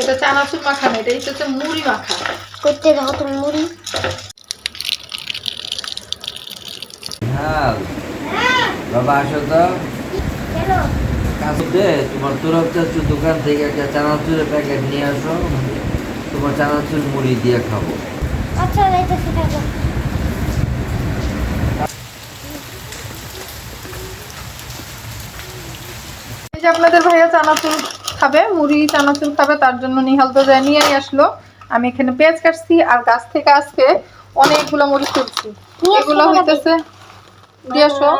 এটা চানাচুর মাখা না এটা হচ্ছে মুড়ি মাখা। করতে দেখো তো মুড়ি। হ্যাঁ বাবা আসো তো। কাছে তোমার চাচ্ছু দোকান থেকে একটা চানাচুরের প্যাকেট নিয়ে আসো। তোমার চানাচুর মুড়ি দিয়ে খাব। আচ্ছা থাকো এই আপনাদের ভাইয়া চানাচুর খাবে মুড়ি চানাচুর খাবে তার জন্য নিহাল তো যায় নিয়ে আসলো। আমি এখানে পেঁয়াজ কাটছি আর গাছ থেকে আজকে অনেকগুলো মরিচ তুলছি। এগুলো হইতেছে দিয়ে আসো।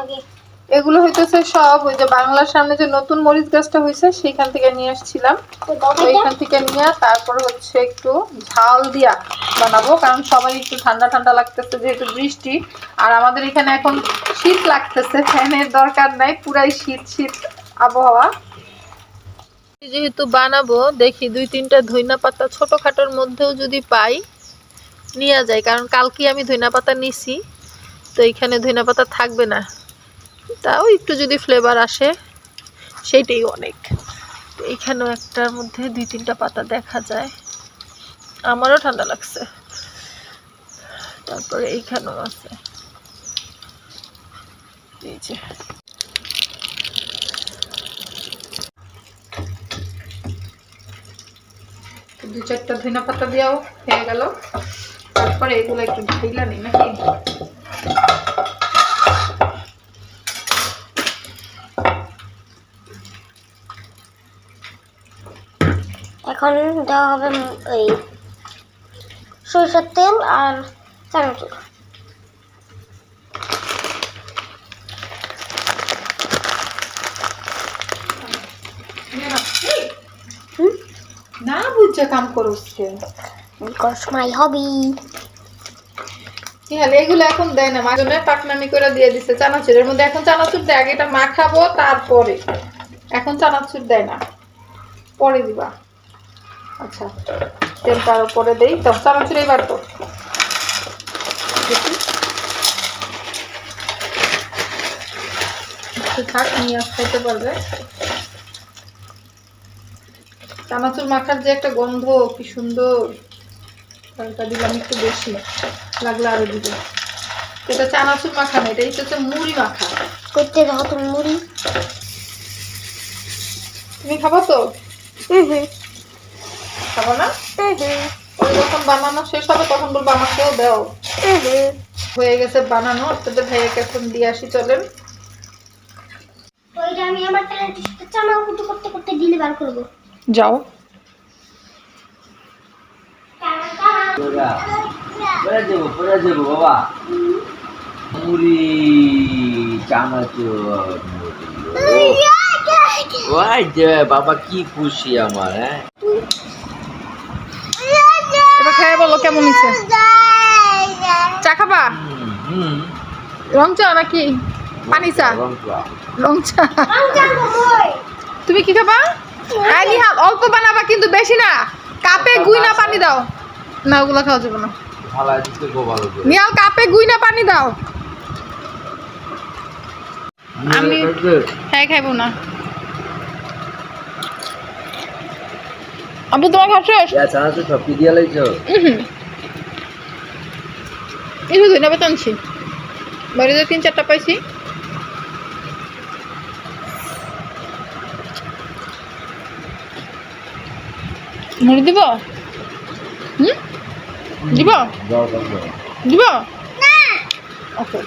এগুলো হইতেছে সব ওই যে বাংলার সামনে যে নতুন মরিচ গাছটা হয়েছে সেইখান থেকে নিয়ে আসছিলাম। ওইখান থেকে নিয়ে তারপর হচ্ছে একটু ঝাল দিয়া বানাবো কারণ সবাই একটু ঠান্ডা ঠান্ডা লাগতেছে যেহেতু বৃষ্টি। আর আমাদের এখানে এখন শীত লাগতেছে ফ্যানের দরকার নাই পুরাই শীত শীত আবহাওয়া। যেহেতু বানাবো, দেখি দুই তিনটা ধইনা পাতা ছোটখাটোর মধ্যেও যদি পাই, নিয়ে যায়। কারণ কালকে আমি ধইনা পাতা নিছি, তো এখানে ধইনা পাতা থাকবে না। তাও একটু যদি ফ্লেভার আসে, সেইটাই অনেক। তো এইখানেও একটার মধ্যে দুই তিনটা পাতা দেখা যায়। আমারও ঠান্ডা লাগছে। তারপরে এইখানেও আছে। এই যে। দু চারটা ধনিয়া পাতা দিয়েও হয়ে গেল। তারপরে এগুলো একটু ঢাইলা নেই নাকি? এখন দেওয়া হবে এই সরিষার তেল আর চানাচুর। হুম? বুঝছে কাম করছে? বিকজ মাই হবি হলে এগুলো এখন দেয় না মাঝনে পাকনামি করে দিয়ে দিছে চানাচুরের মধ্যে। এখন চানাচুর দেয় আগে এটা মাখাবো তারপরে। এখন চানাচুর দেয় না। পরে দিবা। আচ্ছা তেলটা আরও পরে দেই। তো চানাচুর এইবার তো। একটু নিয়ে আসতে পারবে। চানাচুর মাখার যে একটা গন্ধ কি সুন্দর। তেলটা দিলাম একটু বেশি লাগলে আরও দিব। এটা চানাচুর মাখা না এটা হচ্ছে মুড়ি মাখা। করতে দেখো তুমি মুড়ি। তুমি খাব তো? খাব না? ওই যখন বানানো শেষ হবে তখন বলব আমাকেও দাও। হয়ে গেছে বানানো আপনাদের ভাইয়াকে এখন দিয়ে আসি চলেন। ওইটা আমি আমার চানা করতে করতে দিলে বার করব। যাও। বাবা। মুড়ি চানাচুর ওই যে বাবা কি খুশি আমার হ্যাঁ? এবার খাই বলো কেমন হয়েছে? চা খাবা? রং চা নাকি? পানি চা? রং চা। রং চা। তুমি কি খাবা? নিহাল অল্প বানাবা কিন্তু বেশি না। কাপে গুই না পানি দাও। না ওগুলো খাওয়া যাবে না। নিহাল কাপে গুই না পানি দাও। আমি- হ্যাঁ খাইবো না। আবু তোমার দিয়ে লাইছো? এই শুধু নেবে টানছি বাড়িতে তিন চারটা পাইছি। মুড়ি দিব? হুম? দিব? দিব? ওকে